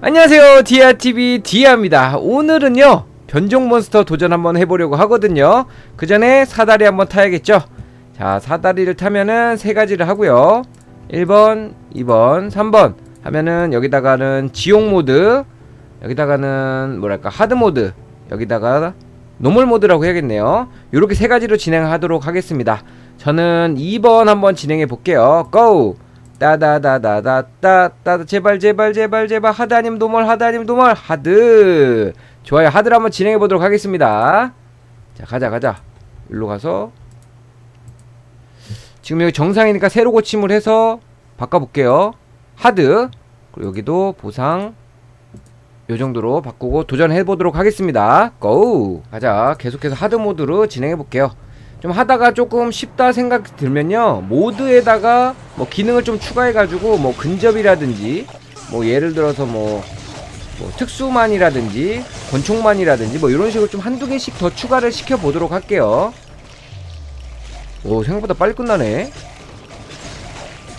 안녕하세요. 디아TV 디아입니다. 오늘은요 변종 몬스터 도전 한번 해보려고 하거든요. 그 전에 사다리 한번 타야겠죠? 자 사다리를 타면은 세 가지를 하고요. 1번 2번 3번 하면은 여기다가는 지옥 모드 여기다가는 뭐랄까 하드 모드 여기다가 노멀 모드라고 해야겠네요. 요렇게 세 가지로 진행하도록 하겠습니다. 저는 2번 한번 진행해 볼게요. 고! 따다다다다따따 제발 제발 제발 제발. 하드 아님 노멀 하드 아님 노멀. 하드. 좋아요. 하드를 한번 진행해 보도록 하겠습니다. 자 가자 가자. 일로 가서. 지금 여기 정상이니까 새로 고침을 해서 바꿔볼게요. 하드. 그리고 여기도 보상. 요 정도로 바꾸고 도전해 보도록 하겠습니다. 고 가자. 계속해서 하드 모드로 진행해 볼게요 좀 하다가 조금 쉽다 생각 들면요 모드에다가 뭐 기능을 좀 추가해 가지고 뭐 근접이라든지 뭐 예를 들어서 뭐, 뭐 특수만이라든지 권총만이라든지 뭐 이런 식으로 좀 한두 개씩 더 추가를 시켜 보도록 할게요. 오 생각보다 빨리 끝나네.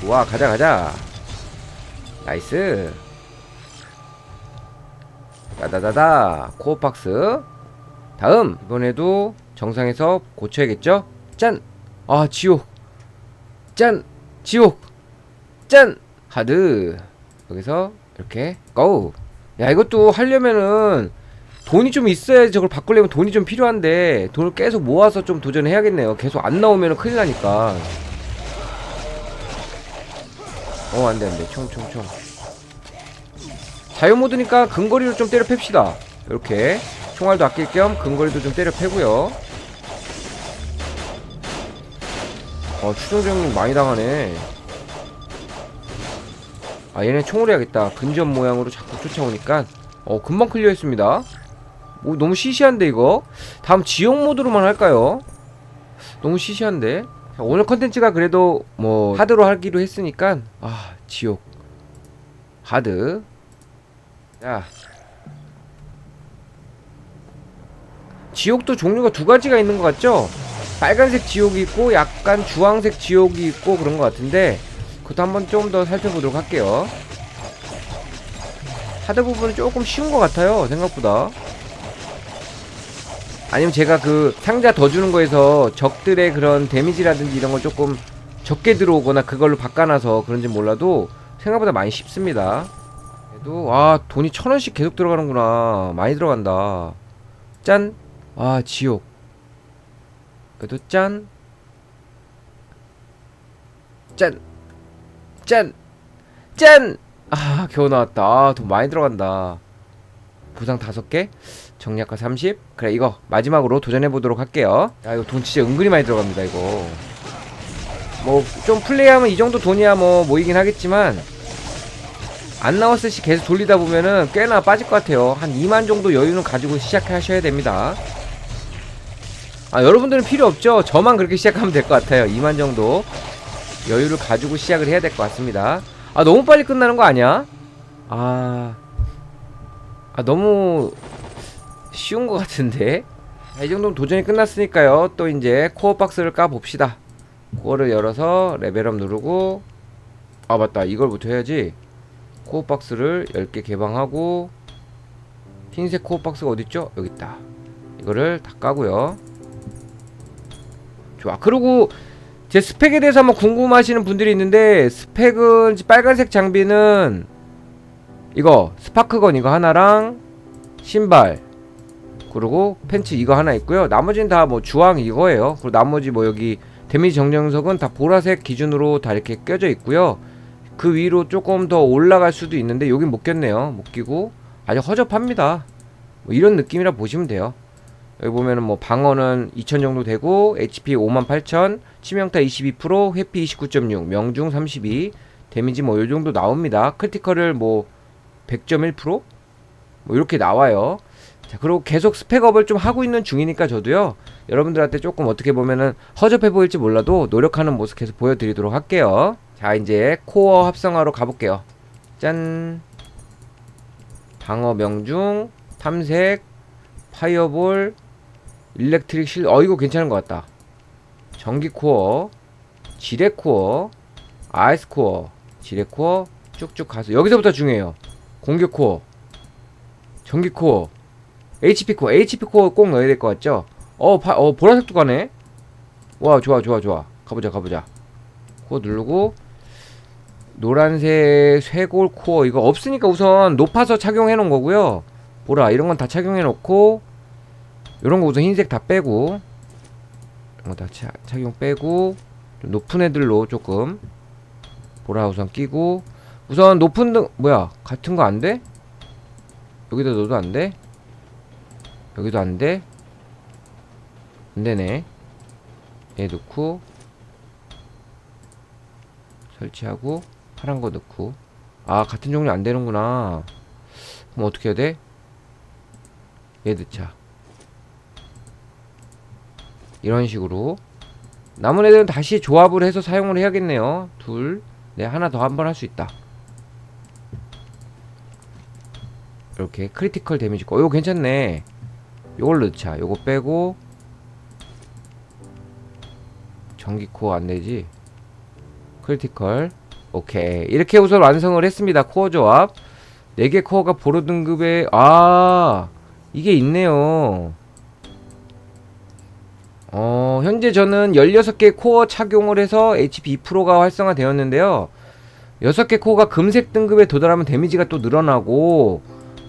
우와 가자 가자. 나이스. 다다다다 코어박스. 다음 이번에도 정상에서 고쳐야겠죠? 짠! 아 지옥 짠! 지옥 짠! 하드 여기서 이렇게 고! 야 이것도 하려면은 돈이 좀 있어야 저걸 바꾸려면 돈이 좀 필요한데 돈을 계속 모아서 좀 도전해야겠네요 계속 안 나오면 큰일 나니까 어 안 돼 안 돼 총 총 총 자유 모드니까 근거리로 좀 때려 팹시다 이렇게 총알도 아낄 겸 근거리도 좀 때려 패고요 어 추종정님 많이 당하네. 아 얘네 총을 해야겠다. 근접 모양으로 자꾸 쫓아오니까. 어 금방 클리어했습니다. 뭐 너무 시시한데 이거? 다음 지옥 모드로만 할까요? 너무 시시한데? 자, 오늘 컨텐츠가 그래도 뭐 하드로 하기로 했으니까. 아 지옥. 하드. 자. 지옥도 종류가 두 가지가 있는 것 같죠? 빨간색 지옥이 있고 약간 주황색 지옥이 있고 그런 것 같은데 그것도 한번 좀 더 살펴보도록 할게요. 하드 부분은 조금 쉬운 것 같아요 생각보다. 아니면 제가 그 상자 더 주는 거에서 적들의 그런 데미지라든지 이런 걸 조금 적게 들어오거나 그걸로 바꿔놔서 그런지 몰라도 생각보다 많이 쉽습니다. 그래도 아 돈이 천 원씩 계속 들어가는구나. 많이 들어간다. 짠. 아 지옥 그래도 짠. 짠! 짠! 짠! 아 겨우 나왔다. 아, 돈 많이 들어간다. 부상 다섯 개? 정략가 30 그래 이거 마지막으로 도전해보도록 할게요. 야 이거 돈 진짜 은근히 많이 들어갑니다 이거. 뭐 좀 플레이하면 이 정도 돈이야 뭐 모이긴 하겠지만 안 나왔을 시 계속 돌리다 보면은 꽤나 빠질 것 같아요. 한 2만 정도 여유는 가지고 시작하셔야 됩니다 아 여러분들은 필요 없죠? 저만 그렇게 시작하면 될 것 같아요. 2만 정도 여유를 가지고 시작을 해야 될 것 같습니다. 아 너무 빨리 끝나는 거 아니야? 아... 아 너무 쉬운 것 같은데? 자, 이 정도면 도전이 끝났으니까요. 또 이제 코어 박스를 까봅시다. 코어를 열어서 레벨업 누르고. 아 맞다. 이걸부터 해야지. 코어 박스를 10개 개방하고 흰색 코어 박스가 어딨죠? 여기 있다. 이거를 다 까고요 좋아. 그리고 제 스펙에 대해서 한번 궁금하시는 분들이 있는데 스펙은 빨간색 장비는 이거 스파크건 이거 하나랑 신발 그리고 팬츠 이거 하나 있고요. 나머지는 다 뭐 주황 이거예요. 그리고 나머지 뭐 여기 데미지 정정석은 다 보라색 기준으로 다 이렇게 껴져 있고요. 그 위로 조금 더 올라갈 수도 있는데 여긴 못 꼈네요. 못 끼고 아주 허접합니다. 뭐 이런 느낌이라 보시면 돼요 여기 보면은 뭐 방어는 2000 정도 되고 HP 58000 치명타 22% 회피 29.6 명중 32 데미지 뭐 요 정도 나옵니다. 크리티컬을 뭐 100.1%? 뭐 이렇게 나와요. 자 그리고 계속 스펙업을 좀 하고 있는 중이니까 저도요 여러분들한테 조금 어떻게 보면은 허접해 보일지 몰라도 노력하는 모습 계속 보여드리도록 할게요. 자 이제 코어 합성화로 가볼게요. 짠. 방어 명중 탐색 파이어볼 일렉트릭 실, 어 이거 괜찮은 것 같다. 전기 코어, 지뢰 코어, 아이스 코어, 지뢰 코어 쭉쭉 가서 여기서부터 중요해요. 공격 코어. 전기 코어 HP 코어 HP 코어 꼭 넣어야 될 것 같죠? 어, 파, 어 보라색도 가네 와 좋아 좋아 좋아 가보자 가보자 코어 누르고 노란색 쇄골 코어 이거 없으니까 우선 높아서 착용해 놓은 거고요 보라 이런 건 다 착용해 놓고 이런 거 우선 흰색 다 빼고 이런 거 다 착용 빼고 좀 높은 애들로 조금 보라 우선 끼고 우선 높은 등 뭐야 같은 거 안 돼? 여기다 넣어도 안 돼? 여기도 안 돼? 안 되네. 얘 넣고 설치하고 파란 거 넣고 아 같은 종류 안 되는구나. 그럼 어떻게 해야 돼? 얘 넣자. 이런 식으로 남은 애들은 다시 조합을 해서 사용을 해야겠네요. 둘, 네 하나 더 한 번 할 수 있다. 이렇게 크리티컬 데미지 거. 이거 괜찮네. 요걸 넣자. 요거 빼고 전기 코어 안 되지. 크리티컬. 오케이. 이렇게 우선 완성을 했습니다. 코어 조합. 4개 코어가 보로 등급에 아, 이게 있네요. 어, 현재 저는 16개 코어 착용을 해서 HP 2%가 활성화되었는데요. 6개 코어가 금색 등급에 도달하면 데미지가 또 늘어나고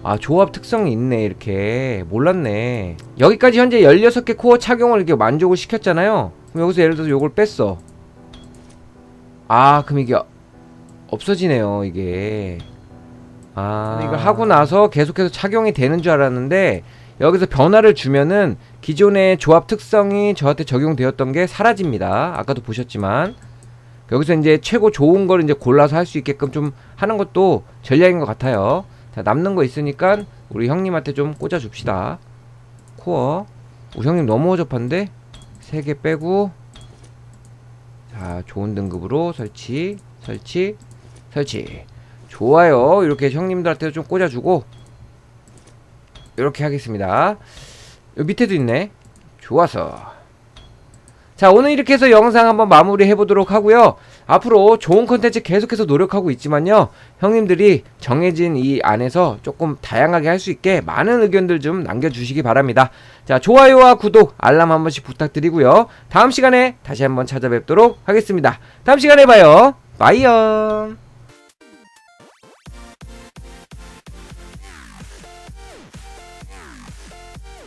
아 조합 특성이 있네 이렇게. 몰랐네. 여기까지 현재 16개 코어 착용을 이렇게 만족을 시켰잖아요. 그럼 여기서 예를 들어서 요걸 뺐어. 아 그럼 이게 없어지네요 이게. 아. 이걸 하고 나서 계속해서 착용이 되는 줄 알았는데 여기서 변화를 주면은 기존의 조합 특성이 저한테 적용되었던 게 사라집니다. 아까도 보셨지만. 여기서 이제 최고 좋은 걸 이제 골라서 할 수 있게끔 좀 하는 것도 전략인 것 같아요. 자 남는 거 있으니까 우리 형님한테 좀 꽂아 줍시다. 코어. 우리 형님 너무 어접한데? 3개 빼고. 자 좋은 등급으로 설치 설치 설치. 좋아요. 이렇게 형님들한테 좀 꽂아주고 이렇게 하겠습니다. 요 밑에도 있네. 좋아서. 자 오늘 이렇게 해서 영상 한번 마무리 해보도록 하고요. 앞으로 좋은 컨텐츠 계속해서 노력하고 있지만요. 형님들이 정해진 이 안에서 조금 다양하게 할 수 있게 많은 의견들 좀 남겨주시기 바랍니다. 자 좋아요와 구독 알람 한 번씩 부탁드리고요. 다음 시간에 다시 한번 찾아뵙도록 하겠습니다. 다음 시간에 봐요. 바이염